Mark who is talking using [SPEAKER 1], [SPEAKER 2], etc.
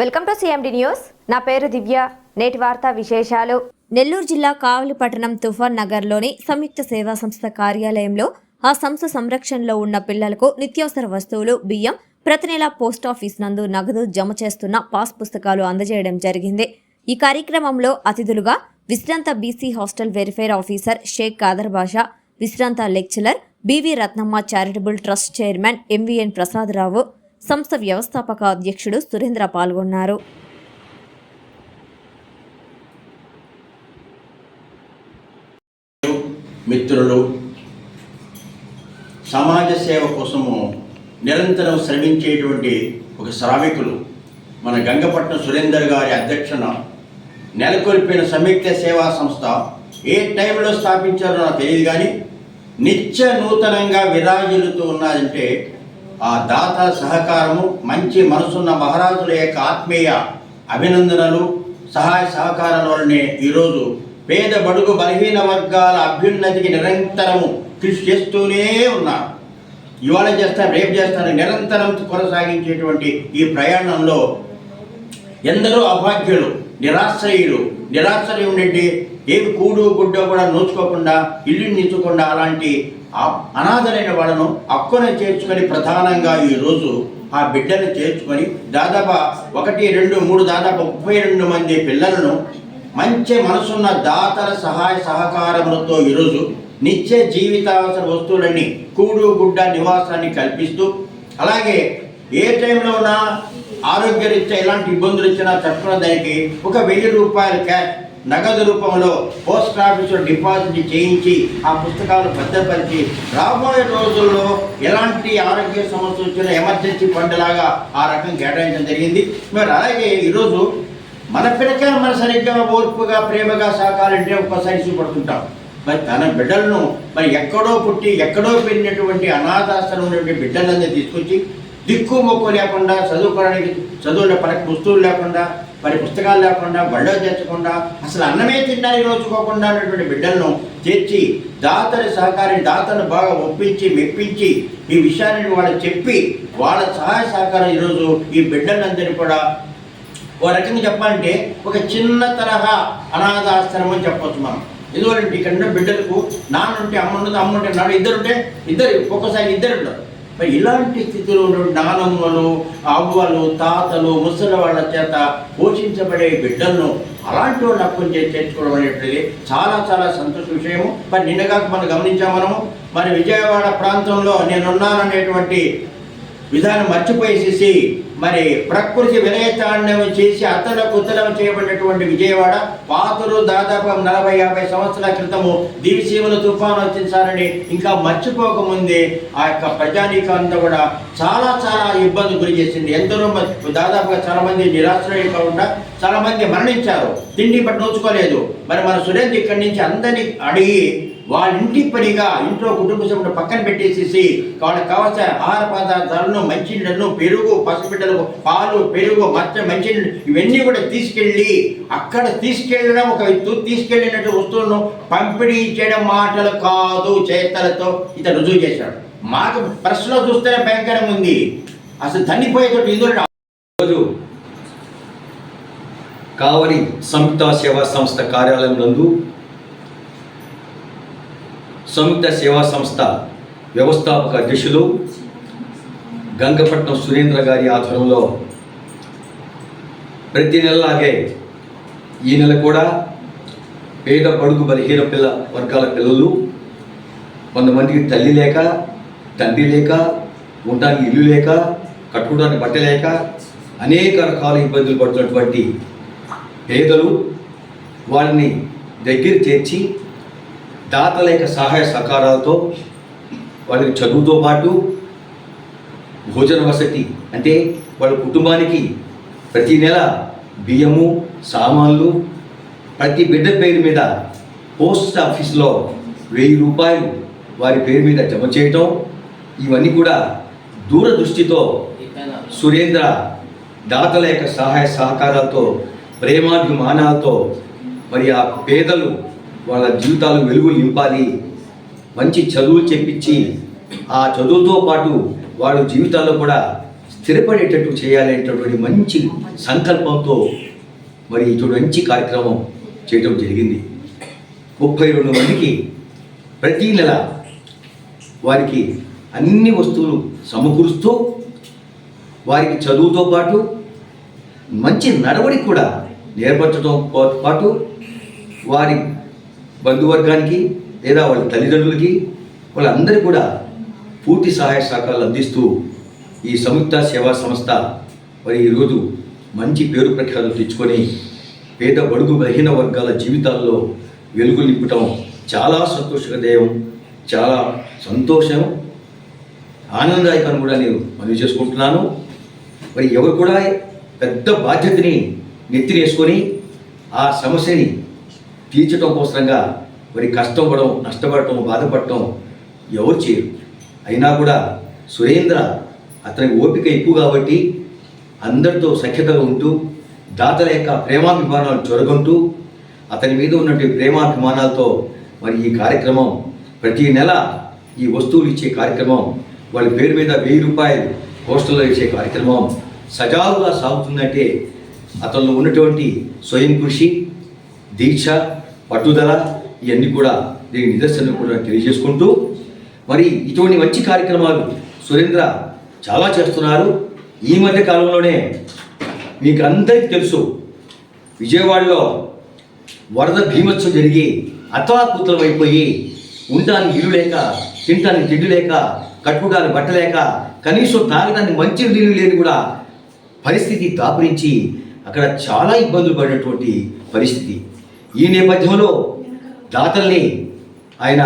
[SPEAKER 1] Welcome to CMD news నా పేరు దివ్య. నేటి వార్తా విశేషాలు. నెల్లూరు జిల్లా కావలి పట్టణం తుఫాన్ నగర్లోని సంయుక్త సేవా సంస్థ కార్యాలయంలో ఆ సంస్థ సంరక్షణలో ఉన్న పిల్లలకు నిత్యావసర వస్తువులు బియ్యం ప్రతి నెల పోస్టాఫీస్ నందు నగదు జమ చేస్తున్న పాస్ పుస్తకాలు అందజేయడం జరిగింది. ఈ కార్యక్రమంలో అతిథులుగా విశ్రాంత BC hostel verifier officer Shaik Khader Basha విశ్రాంత lecturer B V Ratnamma charitable trust chairman M V N Prasadarao సంస్థ వ్యవస్థాపక అధ్యక్షుడు సురేంద్ర పాల్గొన్నారు.
[SPEAKER 2] మిత్రులు సమాజ సేవ కోసము నిరంతరం శ్రమించేటువంటి ఒక శ్రామికులు మన గంగపట్నం సురేందర్ గారి అధ్యక్షన నెలకొల్పిన సంయుక్త సేవా సంస్థ ఏ టైంలో స్థాపించారో నాకు తెలియదు కానీ నిత్య నూతనంగా విరాజిల్లుతూ ఉన్నదంటే ఆ దాత సహకారము మంచి మనసున్న మహారాజుల యొక్క ఆత్మీయ అభినందనలు సహాయ సహకారాల వల్లనే ఈరోజు పేద బడుగు బలహీన వర్గాల అభ్యున్నతికి నిరంతరము కృషి చేస్తూనే ఉన్నారు. ఇవాళ చేస్తాను రేపు చేస్తాను నిరంతరం కొనసాగించేటువంటి ఈ ప్రయాణంలో ఎందరో అభాగ్యులు నిరాశ్రయులు నిరాశ్రయం నుండి ఏమి కూడు గుడ్డ కూడా నోచుకోకుండా ఇల్లు నించకుండా అలాంటి అనాథలైన వాళ్ళను అక్కున చేర్చుకొని ప్రధానంగా ఈరోజు ఆ బిడ్డను చేర్చుకొని దాదాపు ఒకటి రెండు మూడు దాదాపు ముప్పై రెండు మంది పిల్లలను మంచి మనసున్న దాతల సహాయ సహకారములతో ఈరోజు నిత్య జీవితావసర వస్తువులన్నీ కూడు గుడ్డ నివాసాన్ని కల్పిస్తూ అలాగే ఏ టైంలో ఉన్నా ఆరోగ్యరీత్యా ఎలాంటి ఇబ్బందులు ఇచ్చినా తక్షణ దానికి ఒక వెయ్యి రూపాయల క్యాష్ నగదు రూపంలో పోస్ట్ ఆఫీసులో డిపాజిట్ చేయించి ఆ పుస్తకాలు భద్రపరిచి రాబోయే రోజుల్లో ఎలాంటి ఆరోగ్య సమస్య వచ్చినా ఎమర్జెన్సీ ఫండ్ లాగా ఆ రకం కేటాయించడం జరిగింది. మరి అలాగే ఈరోజు మన పిల్లకాయ మన సరిగ్గా ఓర్పుగా ప్రేమగా సహకారంటే ఒక్కసారి చూపడుతుంటాం. మరి తన బిడ్డలను మరి ఎక్కడో పుట్టి ఎక్కడో పెరిగినటువంటి అనాథాశ్రమం ఉన్నటువంటి బిడ్డలందరూ తీసుకొచ్చి దిక్కు మొక్కు లేకుండా చదువుకోవడానికి చదువుల పలక వస్తువులు లేకుండా మరి పుస్తకాలు లేకుండా బళ్ళో చేర్చకుండా అసలు అన్నమే తినడానికి రోజుకోకుండా ఉన్నటువంటి బిడ్డలను చేర్చి దాతని సహకారం దాతను బాగా ఒప్పించి మెప్పించి ఈ విషయాన్ని వాళ్ళకి చెప్పి వాళ్ళ సహాయ సహకారం ఈరోజు ఈ బిడ్డలందరినీ కూడా ఓ రకంగా చెప్పాలంటే ఒక చిన్న తరహా అనాథాశ్రమం అని చెప్పవచ్చు మనం. ఎందుకంటే ఇక్కడ బిడ్డలకు నాన్న ఉంటే అమ్మ ఉన్నది అమ్మ ఉంటే నాడు ఇద్దరుంటే ఇద్దరు ఒక్కోసారి ఇద్దరు ఉండదు మరి ఇలాంటి స్థితిలో నానమ్మలు అవ్వలు తాతలు ముసలి వాళ్ళ చేత పోషించబడే బిడ్డలను అలాంటి వాళ్ళు అప్పుని చేసి చేర్చుకోవడం అనేటువంటిది చాలా చాలా సంతోష విషయము. మరి నిన్నగా మనం గమనించాం మనము మరి విజయవాడ ప్రాంతంలో నేనున్నాననేటువంటి విధానం మర్చిపోయేసేసి మరి ప్రకృతి వినయతాండవం చేసి అతల కుతలం చేయబడినటువంటి విజయవాడ పాతరు దాదాపు నలభై యాభై సంవత్సరాల క్రితము దివిసీమల తుఫాను వచ్చించాలని ఇంకా మర్చిపోకముందే ఆ యొక్క ప్రజానీకం అంతా కూడా చాలా చాలా ఇబ్బంది గురి చేసింది. ఎందరో మ- దాదాపుగా చాలా మంది నిరాశ్రయులు కాకుండా చాలా మంది మరణించారు. తిండి పట్టు నోచుకోలేదు. మరి మన సురేంద్ర ఇక్కడి నుంచి అందరినీ అడిగి వాళ్ళ ఇంటి పనిగా ఇంట్లో కుటుంబ సభ్యులు పక్కన పెట్టేసేసి వాళ్ళకి కావాల్సిన ఆహార పదార్థాలను మంచినీళ్ళను పెరుగు పసిబిడ్డలకు పాలు పెరుగు మచ్చ మంచినీళ్ళు ఇవన్నీ కూడా తీసుకెళ్ళి అక్కడ తీసుకెళ్ళడం ఒక తీసుకెళ్ళినట్టు వస్తువులను పంపిణీ చేయడం మాటలు కాదు చేతలతో ఇతను రుజువు చేశాడు. మాకు ప్రశ్నలో చూస్తేనే భయంకరంగా ఉంది. అసలు తన్నిపోయేటట్టు ఇందులో
[SPEAKER 3] రోజు కావలి సంయుక్త సేవా సంస్థ కార్యాలయం నందు సంయుక్త సేవా సంస్థ వ్యవస్థాపక అధ్యక్షులు గంగపట్నం సురేంద్ర గారి ఆధ్వర్యంలో ప్రతి నెలలాగే ఈ నెల కూడా పేద పడుగు బలహీన పిల్ల వర్గాల పిల్లలు కొంతమందికి తల్లి లేక తండ్రి లేక ఉండడానికి ఇల్లు లేక కట్టుకోవడానికి బట్ట లేక అనేక రకాల ఇబ్బందులు పడుతున్నటువంటి పేదలు వాళ్ళని దగ్గర చేర్చి దాతల యొక్క సహాయ సహకారాలతో వాళ్ళకి చదువుతో పాటు భోజన వసతి అంటే వాళ్ళ కుటుంబానికి ప్రతి నెల బియ్యము సామాన్లు ప్రతి బిడ్డ పేరు మీద పోస్ట్ ఆఫీస్లో వెయ్యి రూపాయలు వారి పేరు మీద జమ చేయటం ఇవన్నీ కూడా దూరదృష్టితో సురేంద్ర దాతల యొక్క సహాయ సహకారాలతో ప్రేమాభిమానాలతో మరి ఆ పేదలు వాళ్ళ జీవితాలు వెలుగు నింపాలి. మంచి చదువులు చెప్పించి ఆ చదువుతో పాటు వాళ్ళ జీవితాల్లో కూడా స్థిరపడేటట్టు చేయాలనేటటువంటి మంచి సంకల్పంతో మరి ఇటువంటి మంచి కార్యక్రమం చేయడం జరిగింది. ముప్పై రెండు మందికి ప్రతి నెల వారికి అన్ని వస్తువులు సమకూరుస్తూ వారికి చదువుతో పాటు మంచి నడవడి కూడా నేర్పరచడంతో పాటు వారి బంధువర్గానికి లేదా వాళ్ళ తల్లిదండ్రులకి వాళ్ళందరికీ కూడా పూర్తి సహాయ సహకారాలు అందిస్తూ ఈ సంయుక్త సేవా సంస్థ మరి ఈరోజు మంచి పేరు ప్రఖ్యాతులు తెచ్చుకొని పేద బడుగు బలహీన వర్గాల జీవితాల్లో వెలుగు నింపటం చాలా సంతోషకదేయం చాలా సంతోషం ఆనందదాయకం కూడా నేను మనవి చేసుకుంటున్నాను. మరి ఎవరు కూడా పెద్ద బాధ్యతని నెత్తినేసుకొని ఆ సమస్యని తీర్చడం కోసంగా మరి కష్టపడడం నష్టపడటం బాధపడటం ఎవరు చేయరు. అయినా కూడా సురేంద్ర అతనికి ఓపిక ఎక్కువ కాబట్టి అందరితో సఖ్యతగా ఉంటూ దాతల యొక్క ప్రేమాభిమానాలు చొరగొంటూ అతని మీద ఉన్నటువంటి ప్రేమాభిమానాలతో మరి ఈ కార్యక్రమం ప్రతి నెల ఈ వస్తువులు ఇచ్చే కార్యక్రమం వాళ్ళ పేరు మీద వెయ్యి రూపాయలు పోస్టల్లో ఇచ్చే కార్యక్రమం సజావుగా సాగుతుందంటే అతనిలో ఉన్నటువంటి స్వయం కృషి దీక్ష పట్టుదల ఇవన్నీ కూడా దీనికి నిదర్శనం కూడా తెలియజేసుకుంటూ మరి ఇటువంటి మంచి కార్యక్రమాలు సురేంద్ర చాలా చేస్తున్నారు. ఈ మధ్య కాలంలోనే మీకు అందరికీ తెలుసు విజయవాడలో వరద భీమత్సం జరిగి అతలాకుతలం అయిపోయి ఉండడానికి ఇల్లు లేక తినడానికి తిండి లేక కట్టుకోవడానికి బట్టలేక కనీసం తాగడానికి మంచి నీళ్ళు లేని కూడా పరిస్థితి దాపురించి అక్కడ చాలా ఇబ్బందులు పడినటువంటి పరిస్థితి. ఈ నేపథ్యంలో దాతల్ని ఆయన